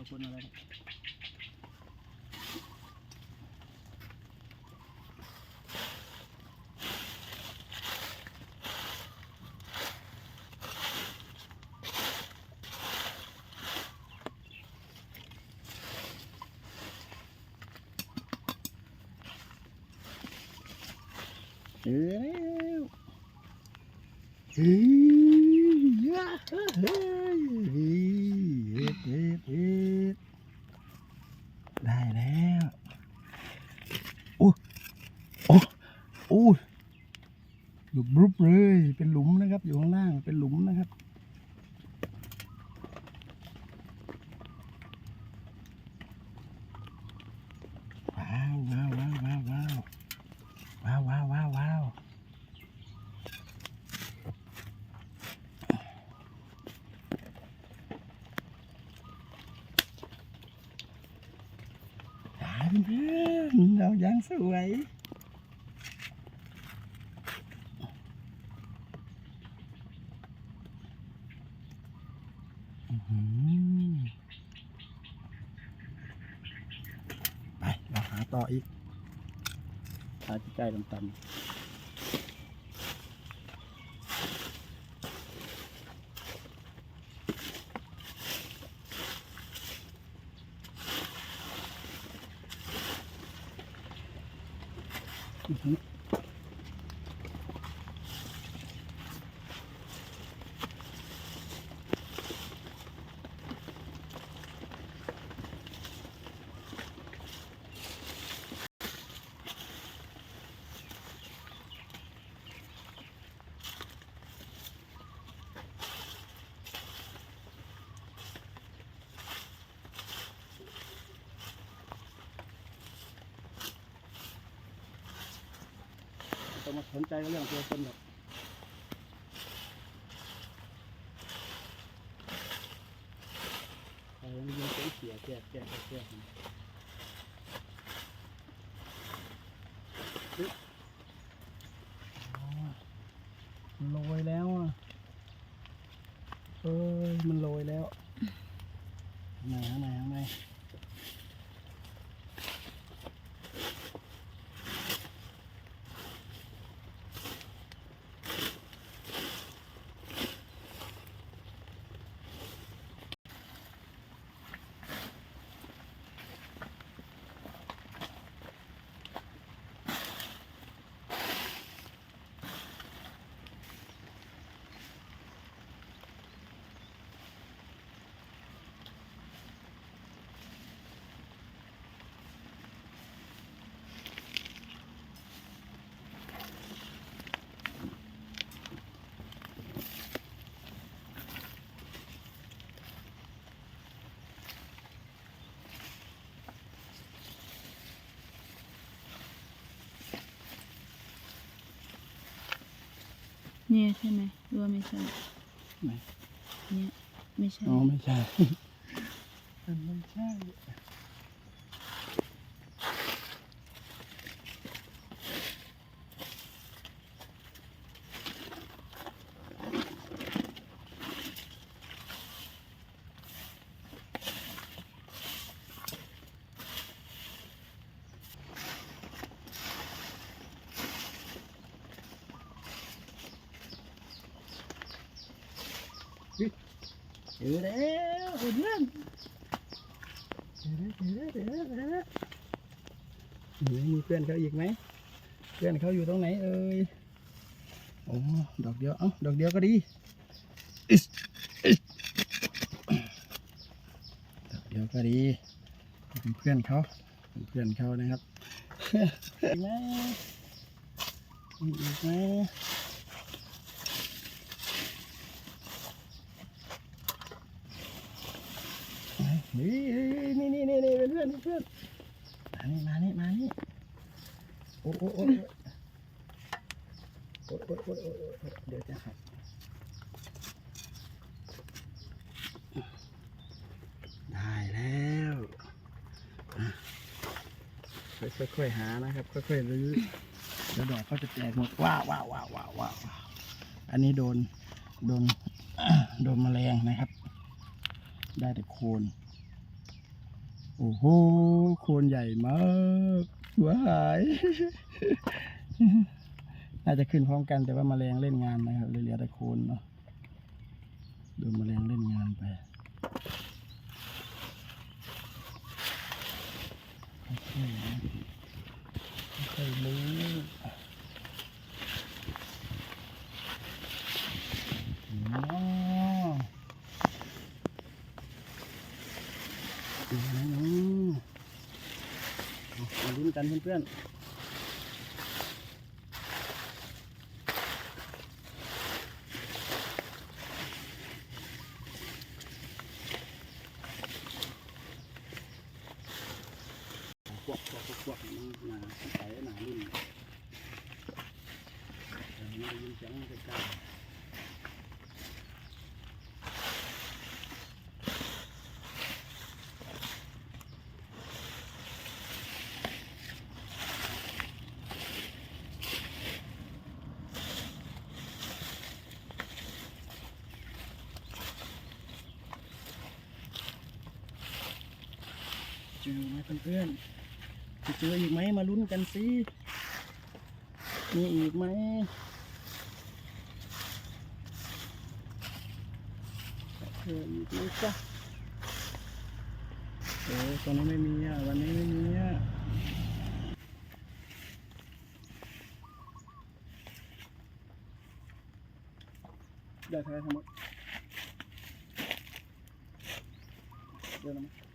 ก็คนอะไรเออเออเออ นะครับ อยู่ข้างล่างเป็นหลุมนะครับ ว้าวว้าวว้าวว้าวว้าวว้าวว้าวว้าวว้าวหาเพื่อนๆเรายังสวยอื้อหือไป เราหา ต่ออีกหาใกล้ๆต่ำอือ ต้องมาสนใจเรื่องตัวคนหรอกใครม่ยิงเสียเสียแก่แก่แก่มันโรยแล้วอะเอ้ยมันโรยแล้ว เนี่ยใช่ไหมหรือว่าไม่ใช่ ไหนเนี่ยไม่ใช่ อ๋อไม่ใช่ มันไม่ใช่ เจอแล้วเพื่อนเจอแล้วเจอแล้วเจอแล้วเจอแล้วมีเพื่อนเขาอีกไหมเพื่อนเขาอยู่ตรงไหนเอ่ยโอ้ดอกเดียวเอ้าดอกเดียวก็ดีดอกเดียวก็ดีเป็นเพื่อนเขาเป็นเพื่อนเขานะครับอีกไหมอีกไหม นี่นี่นี่นี่เพื่อนเพื่อนมานี่มานี่มานี่โอ้โอ้โอ้โอ้โอ้โอ้เดี๋ยวจะหักได้แล้วค่อยๆหานะครับ ค่อยๆรื้อแล้วดอกเขาจะแตกหมดว้าวว้าวว้าวว้าวว้าวอันนี้โดนโดนโดนแมลงนะครับ ได้แต่โคน โอ้โหโคนใหญ่มากว้ายน่าจะขึ้นพร้อมกันแต่ว่าแมลงเล่นงานนะครับเลยเหลือแต่โคนเนาะโดนแมลงเล่นงานไปค่อยๆค่อยๆลื้ออ๋อดูนะเนาะเอามา ลุ้นกันเพื่อนๆพวกพวกพวกวกมันหนาใส่หนารุ่นแต่ไม่ได้ยินเสียงใกล้ๆ จอไหมเพื่อนๆจะเจออีกไหมมาลุ้นกันสิมีอีกไหมเจออีกไหมจ๊ะโอ้ตอนนี้ไม่มีอะวันนี้ไม่มีอะได้เท่าไหรทั้งหมดเดี๋ยวนะ